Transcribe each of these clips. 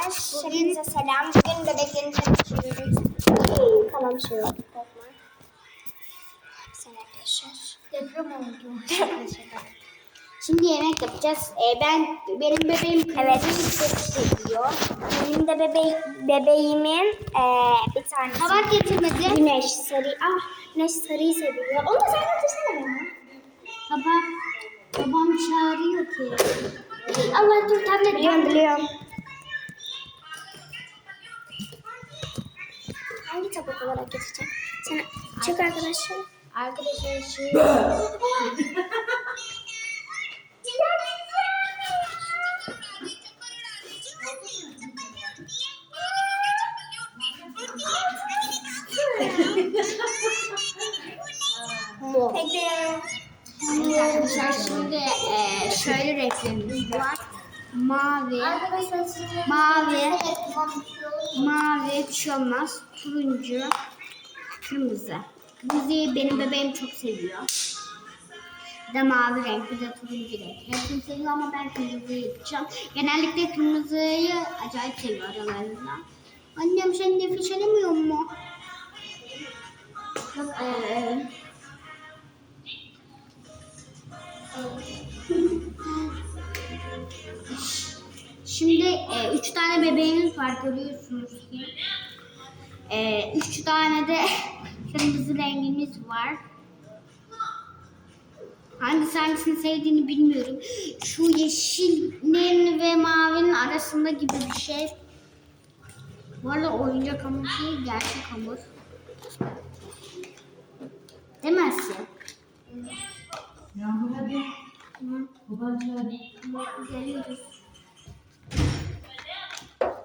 Hepinize selam. Bugün bebeklerin çalışıyoruz. Kalan bir şey yok. Korkma. Sen arkadaşlar. Deprem oldu. Şimdi yemek yapacağız. Ee, ben benim bebeğim evet. seviyor. Benim de bebek bebeğimin ee, bir tane Tabak getirmedi. Güneş sarı. Ah, Güneş sarıyı seviyor. Onu da sen getirsene bana. Baba, babam çağırıyor ki. Allah dur tablet. Biliyorum biliyorum. Hangi tabak olarak geçeceğim? Sen çık arkadaşlar. Arkadaşlar şey... Mavi, mavi, mavi bir şey olmaz. Turuncu, kırmızı. Kırmızıyı benim bebeğim çok seviyor. Bir de mavi renk, bir de turuncu renk. Hepsini seviyor ama ben kırmızıyı yapacağım. Genellikle kırmızıyı acayip seviyor aralarında. Annem sen alamıyor mu? Var görüyorsunuz ki. E, üç tane de kırmızı rengimiz var. Hangisi hangisini sevdiğini bilmiyorum. Şu yeşilin ve mavinin arasında gibi bir şey. Bu arada oyuncak hamur değil, gerçek hamur. Asya? Yağmur hadi. Çağırdı. Geliyoruz.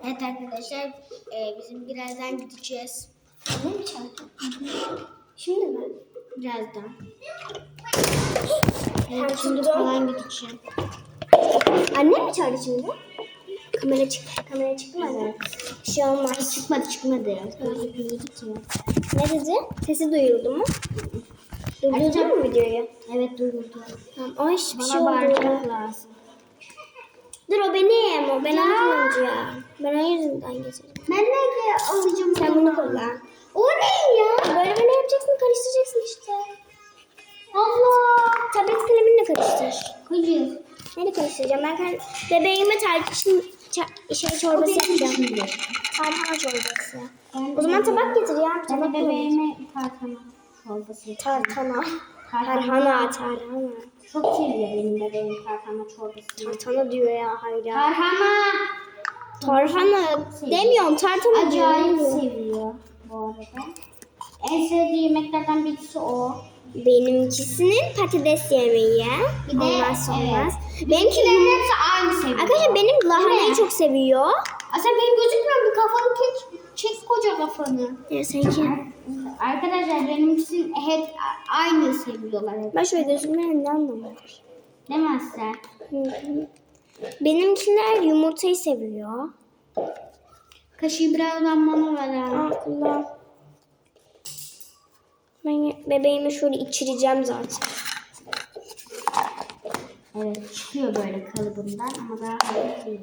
Evet arkadaşlar e, bizim birazdan gideceğiz. Anne mi çağırdın? Şimdi mi? Birazdan. Evet şimdi falan gideceğim. Anne mi çağırdı şimdi? Kamera çık, kamera çıktı mı? Evet. Bir şey olmaz. Çıkmadı çıkmadı. Ne dedi? Sesi duyuldu mu? Duyuldu mu videoyu? Evet duyuldu. Tamam. Ama hiçbir Bana şey oldu. bağırmak lazım. Dur o benim. O ben aldım ya. Ben o yüzünden getirdim. Ben ne alacağım? Sen bunu kullan. O ne ya? Böyle böyle yapacaksın, karıştıracaksın işte. Allah. Tablet kaleminle karıştır. Hayır. Neyle karıştıracağım? Ben kend- bebeğime tarçın şey çorbası yapacağım. Tarhana çorbası. O zaman tabak getir ya. Ben Tabak bebeğime. tartana çorbası. Tartana. Tarhana. Tarhana, tarhana. Çok seviyor benim bebeğim tarhana çorbasını. Tartana diyor ya hayır. Tarhana. Tarhana demiyorum, tartana Acayip diyorum. seviyor bu arada. En sevdiği yemeklerden birisi o. Benimkisinin patates yemeği. Bir de- evet. olmaz. Benimki Benimkilerin hepsi aynı seviyor. Arkadaşlar benim lahanayı çok seviyor. Sen benim gözükmüyor bir kafanı çek. Çek koca kafanı. Ya seninki. Arkadaşlar benimkisi hep a- aynı seviyorlar hep. Ben şöyle gözümden ne anlamıyor. Değil mi Asya? Hı hı. Benimkiler yumurtayı seviyor. Kaşığı birazdan bana ver abi. Kullan. Ben bebeğimi şöyle içireceğim zaten. Evet çıkıyor böyle kalıbından ama daha hazır değil.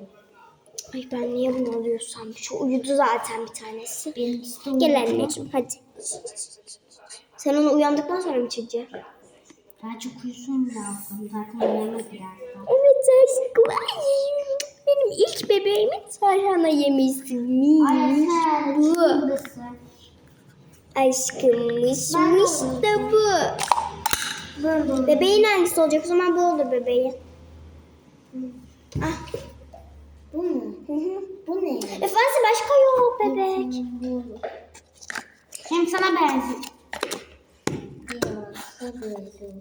Ay ben niye bunu alıyorsam? Şu uyudu zaten bir tanesi. De Gel anneciğim hadi. Sen onu uyandıktan sonra mı içireceksin? Daha çok uyusun lazım. Zaten uyumadı birazdan. Evet aşkım. Ay, benim ilk bebeğimin tarhana yemesiymiş. Arası Bu. Aşkımmış. Ben de bu. Bebeğin hangisi olacak? O zaman bu olur bebeği. Ah. Bu mu? Hı hı. Bu ne? Efendim başka yok bebek. Hem sana benziyor.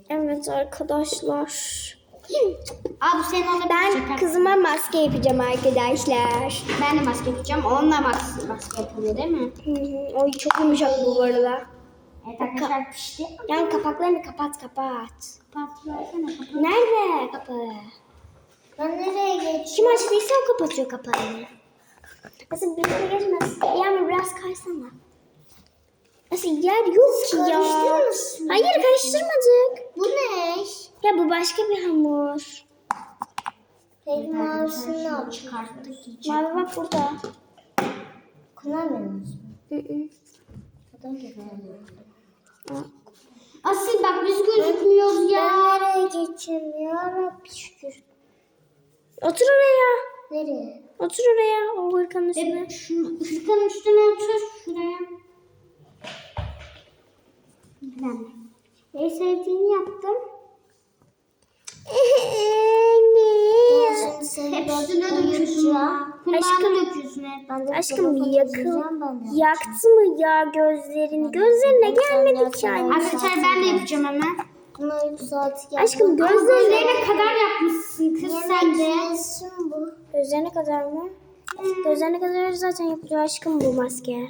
Evet arkadaşlar. Aa bu senin ona Ben kızıma maske yapacağım arkadaşlar. Ben de maske yapacağım. Onunla maske, maske yapılıyor değil mi? Hı hı. Oy çok yumuşak bu arada. Evet arkadaşlar pişti. Yani kapaklarını kapat kapat. Kapat versene kapat. Nerede kapı? Ben nereye geçeyim? Kim açtıysa o kapatıyor kapağını. Nasıl birine geçmez. Yani biraz kaysana. Nasıl yer yok ki ya. Karıştırmışsın. Hayır karıştırmadık. Bu ne? Ya bu başka bir hamur. Peki mavisini yapacağız? Çıkarttık. Mavi bak burada. Kullanmıyor musun? Hı hı. Neden güzel Asil bak biz gözükmüyoruz ya. Ben nereye geçeyim ya Rabbi şükür. Otur oraya. Nereye? Otur oraya. O hırkanın üstüne. Evet, şunu, hırkanın üstüne otur şuraya. Ben en sevdiğini yaptım. Şimdi seni Hep ben üstüne döküyorsun ya. uyutacağım. Kumbağını döküyorsun hep. Aşkım de Yaktı mı ya gözlerini? Gözlerine gelmedi ki yani. Arkadaşlar ben de yapacağım hemen. Buna uyku saati geldi. Aşkım gözlerine, kadar yapmışsın kız sen de. Yesin bu. Gözlerine kadar mı? Gözlerine kadar zaten yapılıyor aşkım bu maske.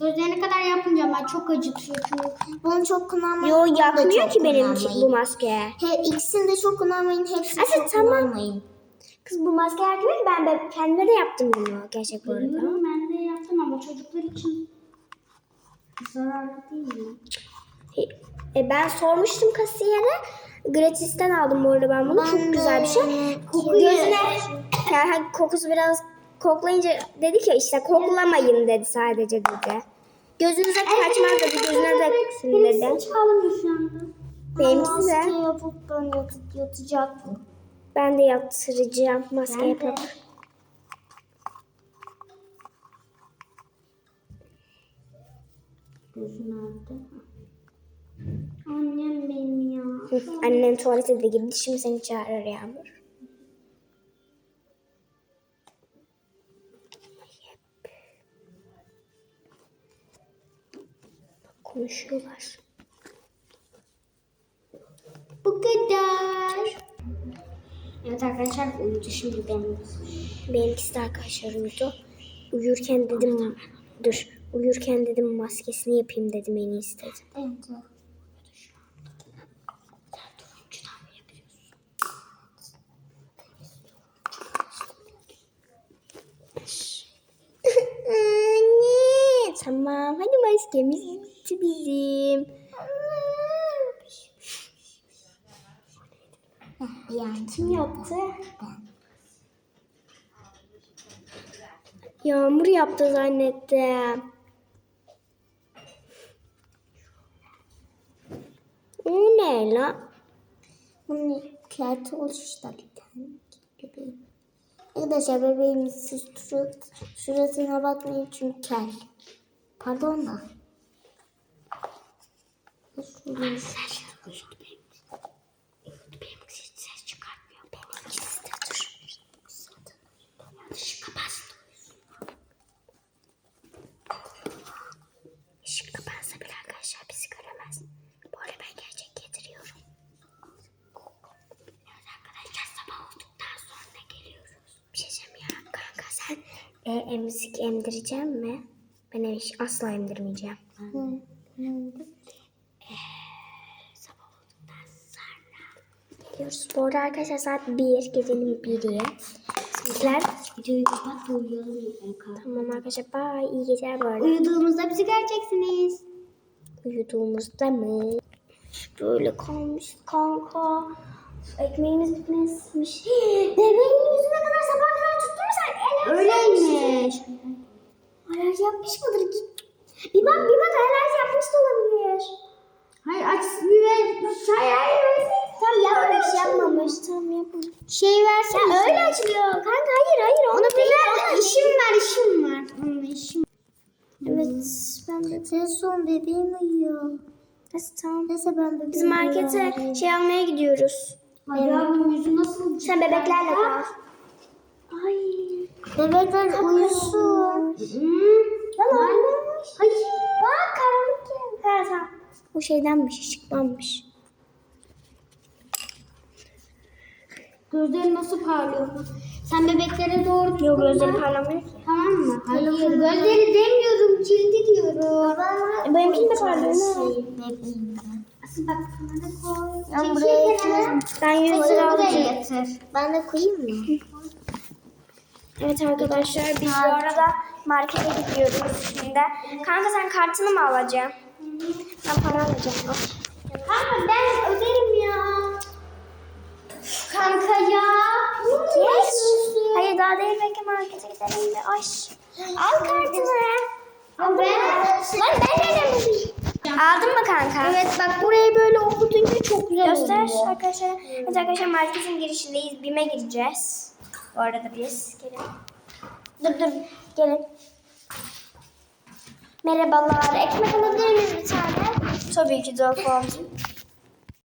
Gözlerine kadar yapınca ben çok acıtıyor çünkü. Bunu çok kullanmayın. Yo çok ki benim bu maske. He, ikisini de çok kullanmayın. Hepsini Aslında çok tamam. kullanmayın. Kız bu maske yakmıyor ki ben de kendime de yaptım bunu gerçek bu arada. Ben de yaptım ama çocuklar için zararlı değil mi? E, ben sormuştum kasiyere. Gratisten aldım bu arada ben bunu. Ben Çok güzel bir şey. de- Gözüne hani kokusu biraz koklayınca dedi ki işte koklamayın dedi sadece dedi. Gözünüze kaçmaz dedi. Gözüne de döksün dedi. Hepsi çalınıyor şu anda. Benimkisi Maske de. yapıp ben yatıp yatacak bu. Ben de yaptıracağım maske Ben de. yapıp. Gözün nerede? Annem benim ya. Hı, Annen tuvalete de gitti. Şimdi seni çağırır Yağmur. Konuşuyorlar. Bu kadar. Evet arkadaşlar uyudu şimdi benim. Benimkisi de arkadaşlar uyudu. Uyurken dedim dur. Uyurken dedim maskesini yapayım dedim en iyisi dedim. Evet. Anne. Tamam hadi maskemiz bitti bizim. Yani Kim yaptı? Yağmur yaptı zannettim. O ne la? bunun kıyafeti oluştu bir tane bebeğim. Arkadaşlar bebeğimiz siz surat, suratına bakmayın çünkü kel. Pardon da. Şöyle Benimkisi ses çıkartmıyor. Benimkisi de dur. Işık kapansın. Işık kapansa bile arkadaşlar bizi göremez. Bu arada ben gerçek getiriyorum. Evet arkadaşlar sabah olduktan sonra geliyoruz. Bir şey diyeceğim ya kanka sen e, emzik emdireceğim mi? Ben ev- asla emdirmeyeceğim. Hı. Hı. Sabah olduktan sonra geliyoruz. Bu arada arkadaşlar saat 1, gecenin 1'i. Bizler Videoyu kapat da uyuyalım. Tamam arkadaşlar bye iyi geceler bu arada. Uyuduğumuzda bizi göreceksiniz. Uyuduğumuzda mı? Böyle kalmış kanka. Ekmeğimiz bitmezmiş. Bebeğin yüzüne kadar sabah kadar tuttun mu sen? Öyleymiş. Alerji yapmış mıdır? Git. Bir bak bir bak alerji yapmış da olabilir. Hayır aç hayır hayır. Tam yapmamış yapmamış. Tam yapmamış. Şey versene. Ya öyle açılıyor. Kanka hayır hayır. Onu değil. Ver, işim var işim var. Onun işim. Evet ben de. Senin son bebeğin uyuyor. Neyse tamam. Neyse ben bebeğimi Biz markete şey almaya gidiyoruz. Ay ya bunun yüzü nasıl? Sen bebeklerle kal. Ay. Bebekler uyusun. Hmm. Hayır. Bak karanlık. Ha tamam. O şeydenmiş, ışıklanmış. Gözleri nasıl parlıyor? Sen bebeklere doğru Yok gözleri tutma. parlamıyor ki. Tamam mı? Hayır gözleri demiyorum cildi diyorum. E, benimkinin de parlıyor ben. Asıl bak sana koy. Ben buraya şey kenara. Ben 100 lira alacağım. Ben de koyayım mı? Evet arkadaşlar biz bu arada markete gidiyoruz şimdi. Kanka sen kartını mı alacaksın? Ben para alacağım. Kanka ben ya. Kanka ya. Geç. Hayır daha değil bekle markete gidelim de. Ay. Al kartını. Ama ben... Lan ben dedim. Aldın mı kanka? Evet bak burayı böyle okutunca çok güzel Göster oluyor. arkadaşlar. Evet arkadaşlar marketin girişindeyiz. BİM'e gireceğiz. Bu arada biz. Gelin. Dur dur. Gelin. Merhabalar. Ekmek alabilir miyiz bir tane? Tabii ki de efendim.